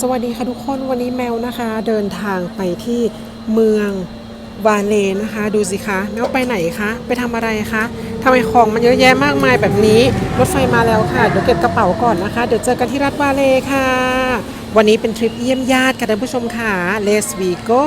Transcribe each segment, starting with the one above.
สวัสดีค่ะทุกคนวันนี้แมวนะคะ เดินทางไปที่เมืองวาเลนะคะ ดูสิคะแมวไปไหนคะไปทำอะไรคะทำไมของมันเยอะแยะมากมายแบบนี้รถไฟมาแล้วค่ะเดี๋ยวเก็บกระเป๋าก่อนนะคะ เดี๋ยวเจอกันที่รัฐวาเลค่ะ วันนี้เป็นทริปเยี่ยมญาติค่ะท่านผู้ชมค่ะ Let's we go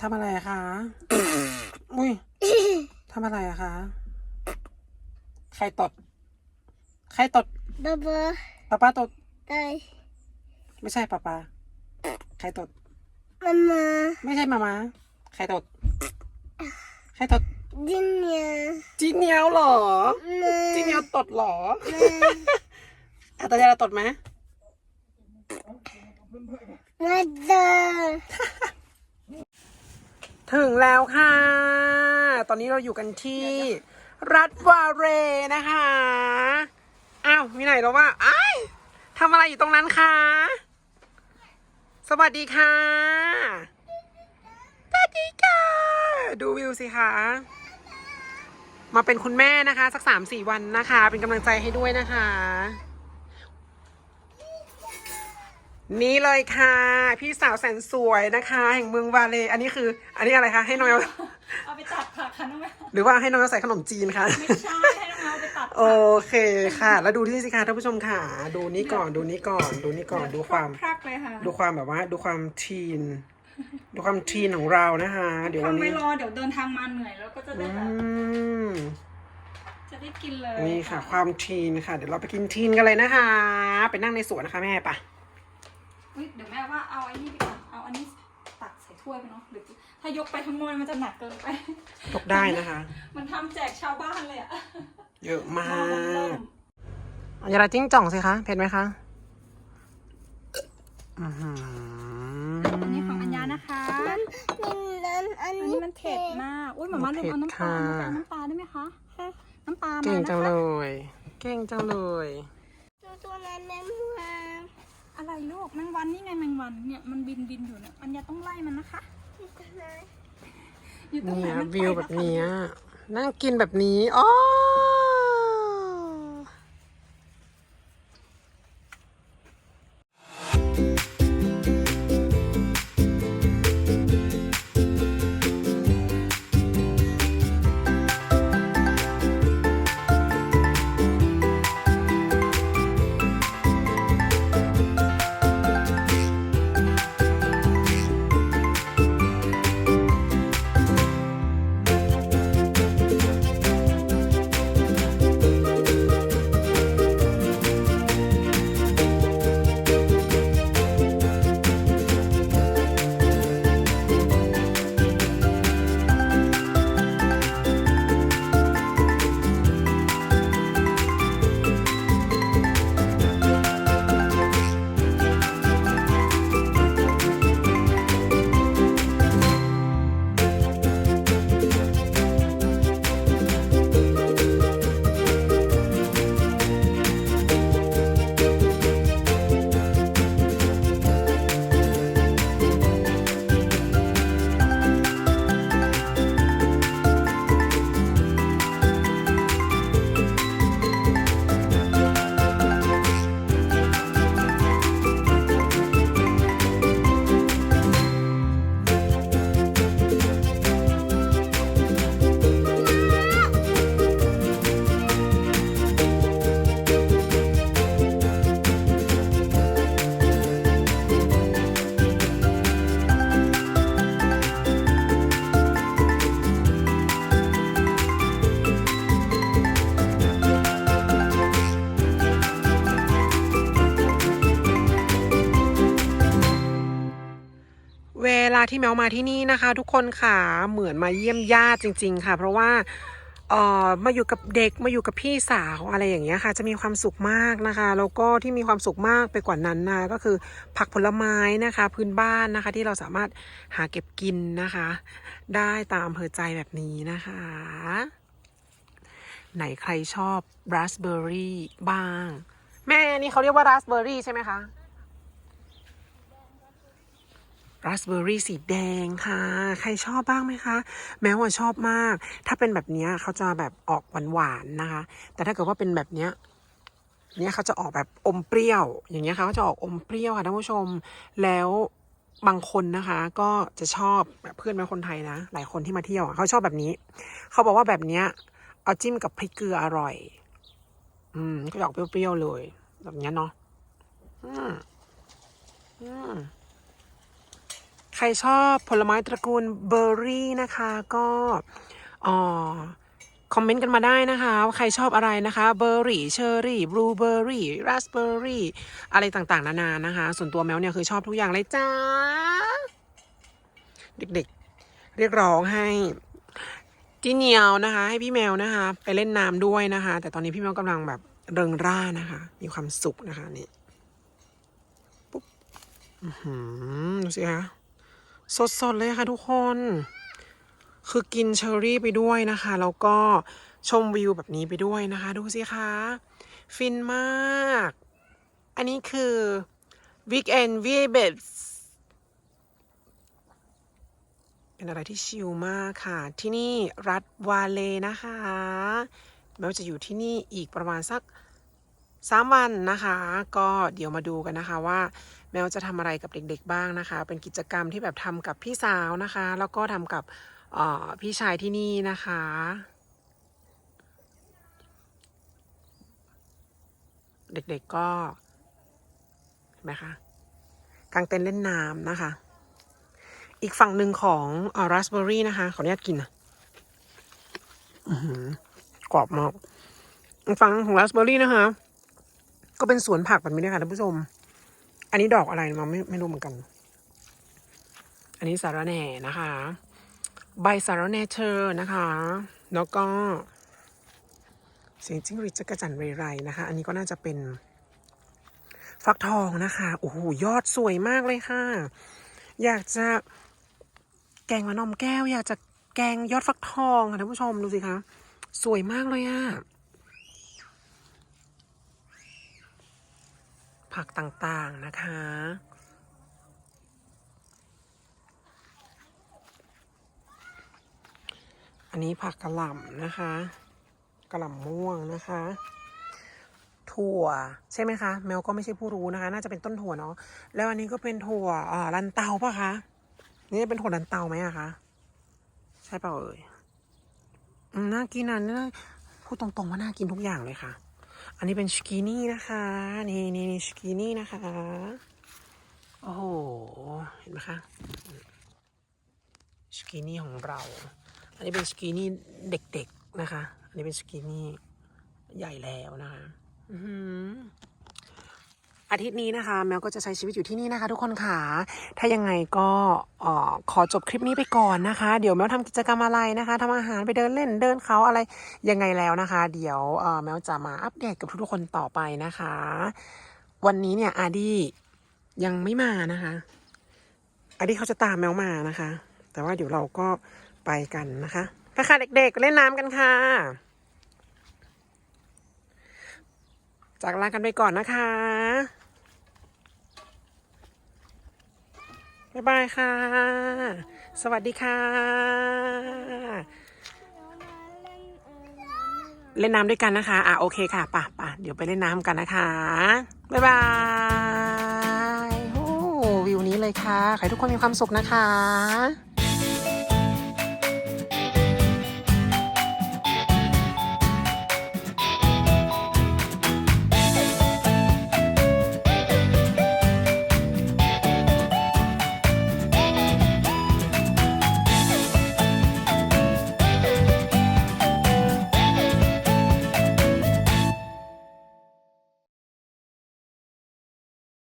ทำอะไรอะคะ อุ้ยทำอะไรอะคะ ใครตด ใครตดบ๊ายบายป้าป้าตดได้ไม่ใช่ป้าป้าใครตด มามาไม่ใช่มามาใครตด ใครตด ดินเนี่ยจีเนียวเหรอ มาจีเนียวตดเหรออาตายาตดไหมมาเดอ ถึงแล้วค่ะ ตอนนี้เราอยู่กันที่รัฐวาเรนะคะ อ้าวมีไหนแล้วว่าไอ้ทำอะไรอยู่ตรงนั้นคะ สวัสดีค่ะ สวัสดีค่ะ ดูวิวสิคะ มาเป็นคุณแม่นะคะ สักสามสี่วันนะคะ เป็นกำลังใจให้ด้วยนะคะ นี่เลยค่ะ พี่สาวแสนสวยนะคะ แห่งเมืองวาเล อันนี้คือ อันนี้อะไรคะ ให้น้องแมวเอาไปตัดผักค่ะน้องแมวหรือว่าให้น้องแมวใส่ขนมจีนคะไม่ใช่ให้น้องแมวไปตัดโอผักเคค่ะ แล้วดูที่สิคะท่านผู้ชมค่ะ ดูนี้ก่อนดูนี้ก่อน ดูนี้ก่อนดูความพรักเลยค่ะดูความแบบว่าดูความทีน ดูความทีนของเรานะคะ เดี๋ยววันทำไม่นี้รอเดี๋ยวเดินทางมาเหนื่อยแล้วก็จะได้อืแบบมจะได้กินเลยนี่ค่ะ ความทีนค่ะ เดี๋ยวเราไปกินทีนกันเลยนะคะ ไปนั่งในสวนนะคะแม่ปะ อุ๊ยเดี๋ยวแม่ว่าเอาไอ้นี่ไปก่อนเอาอันนี้ตักใส่ถ้วยไปเนาะหรือถ้ายกไปทั้งหมดมันจะหนักเกินไปยกได้นะคะ มันทำแจกชาวบ้านเลยอะเยอะมาหม้อมันเริ่กมอย่าละจิ้งจ่องสิคะเผ็ดไหมคะอือหืออันนี้ของอัญญานะคะนี่นั้นอันอันนี้นี้มันเผ็ดมากอุ้ยหมาม่าลืมเอาน้ำปลาน้ำปลาได้ไหมคะน้ำปลามาเก่งนะจังเลคะย เก่งจังเลยตัวตัวนั้นแม่มา อะไรลูกแมงวันนี่ไงแมงวันเนี่ยมันบินบินอยู่เนี่ยอัญญาต้องไล่มันนะคะตัวนั้นอยู่ตรงไหนเนี่ยมันไปวิวแบบนะคะ เนี้ยนั่งกินแบบนี้อ๋อาที่แมวมาที่นี่นะคะ ทุกคนค่ะเหมือนมาเยี่ยมญาติจริง ๆ ค่ะ เพราะว่าเอ่อมาอยู่กับเด็กมาอยู่กับพี่สาวอะไรอย่างเงี้ยค่ะ จะมีความสุขมากนะคะแล้วก็ที่มีความสุขมากไปกว่านั้นนะก็คือผักผลไม้นะคะ พื้นบ้านนะคะ ที่เราสามารถหาเก็บกินนะคะ ได้ตามอำเภอใจแบบนี้นะคะ ไหนใครชอบราสเบอร์รี่บ้าง แม่นี่เขาเรียกว่าราสเบอร์รี่ใช่ไหมคะ ราสเบอร์รี่สีแดงค่ะ ใครชอบบ้างไหมคะ แม้ว่าชอบมาก ถ้าเป็นแบบนี้เขาจะแบบออกหวานๆนะคะ แต่ถ้าเกิดว่าเป็นแบบเนี้ยเนี้ยเขาจะออกแบบอมเปรี้ยว อย่างเงี้ยค่ะเขาจะออกอมเปรี้ยวค่ะท่านผู้ชม แล้วบางคนนะคะ ก็จะชอบแบบเพื่อนเป็นคนไทยนะ หลายคนที่มาเที่ยวเขาชอบแบบนี้ เขาบอกว่าแบบเนี้ยเอาจิ้มกับพริกเกลืออร่อย อืม ก็ออกเปรี้ยวๆเลย แบบเนี้ยเนาะอืมอืม ครชอบผลไม้ตระกูลเบอร์รี่นะคะก็ออคอมเมนต์กันมาได้นะคะว่าใครชอบอะไรนะคะเบอร์รี่เชอร์รี่บลูเบอร์รี่ราสเบอร์รี่อะไรต่างๆ นานานะคะ ส่วนตัวแมวเนี่ยคือชอบทุกอย่างเลยจ้า เด็กๆ เรียกร้องให้จีเนียวนะคะ ให้พี่แมวนะคะ ไปเล่นน้ำด้วยนะคะ แต่ตอนนี้พี่แมวกำลังแบบเริงร่านะคะ มีความสุขนะคะนี่ปุ๊บอือหือดูสิคะ สดๆเลยค่ะทุกคน คือกินเชอร์รี่ไปด้วยนะคะ แล้วก็ชมวิวแบบนี้ไปด้วยนะคะ ดูสิคะ ฟินมาก อันนี้คือ Weekend v i b e s เป็นอะไรที่ชิลมากค่ะ ที่นี่รัฐวาเลนะคะแม้ว่าจะอยู่ที่นี่อีกประมาณสัก สามวันนะคะ ก็เดี๋ยวมาดูกันนะคะว่าแมวจะทำอะไรกับเด็กๆบ้างนะคะ เป็นกิจกรรมที่แบบทำกับพี่สาวนะคะ แล้วก็ทำกับพี่ชายที่นี่นะคะเด็กๆก็เห็นไหมคะกางเต็นท์เล่นน้ำนะคะ อีกฝั่งหนึ่งของออราสเบอร์รี่นะคะขออนุญาตกินนะอื้อหือกรอบมากอีกฝั่งของราสเบอร์รี่นะคะ ก็เป็นสวนผักแบบนี้นะคะท่านผู้ชม อันนี้ดอกอะไรมาไม่ไม่รู้เหมือนกัน อันนี้สาระแหน่นะคะ ใบสาระแหน่เธอร์นะคะ แล้วก็ เสียงจิ้งหรีดจักรจันทร์เรไรนะคะ อันนี้ก็น่าจะเป็น ฟักทองนะคะโอ้โหยอดสวยมากเลยค่ะ อยากจะแกงมะนอมแก้ว อยากจะแกงยอดฟักทองค่ะท่านผู้ชมดูสิคะสวยมากเลยอะ ผักต่างๆนะคะ อันนี้ผักกระหล่ำนะคะกระหล่ำม่วงนะคะ ถั่วใช่ไหมคะ แมวก็ไม่ใช่ผู้รู้นะคะ น่าจะเป็นต้นถั่วเนาะแล้วอันนี้ก็เป็นถั่วอ่าลันเตาปะคะนี่เป็นถั่วลันเตาไหมอะคะใช่เปล่าเอ่ยน่ากินอะน่าพูดตรงๆว่าน่ากินทุกอย่างเลยค่ะ อันนี้เป็นสกินี่นะคะ นี่นี่นี่สกินี่นะคะ โอ้โห เห็นไหมคะสกินี่ของเรา อันนี้เป็นสกินี่เด็กๆนะคะ อันนี้เป็นสกินี่ใหญ่แล้วนะคะ อือ อาทิตย์นี้นะคะ แมวก็จะใช้ชีวิตอยู่ที่นี่นะคะ ทุกคนค่ะ ถ้ายังไงก็ขอจบคลิปนี้ไปก่อนนะคะ เดี๋ยวแมวทำกิจกรรมอะไรนะคะทำอาหารไปเดินเล่นเดินเขาอะไรยังไงแล้วนะคะ เดี๋ยวแมวจะมาอัปเดตกับทุกๆคนต่อไปนะคะ วันนี้เนี่ยอาดี้ยังไม่มานะคะอาดี้เขาจะตามแมวมานะคะ แต่ว่าเดี๋ยวเราก็ไปกันนะคะไปค่ะเด็กๆเล่นน้ำกันค่ะจากลากันไปก่อนนะคะ บ๊ายบายค่ะ สวัสดีค่ะเล่นน้ำด้วยกันเล่นน้ำด้วยกันนะคะ อะโอเคค่ะป่ะป่ะเดี๋ยวไปเล่นน้ำกันนะคะ บ๊ายบายโอ้วิวนี้เลยค่ะ ขอให้ทุกคนมีความสุขนะคะ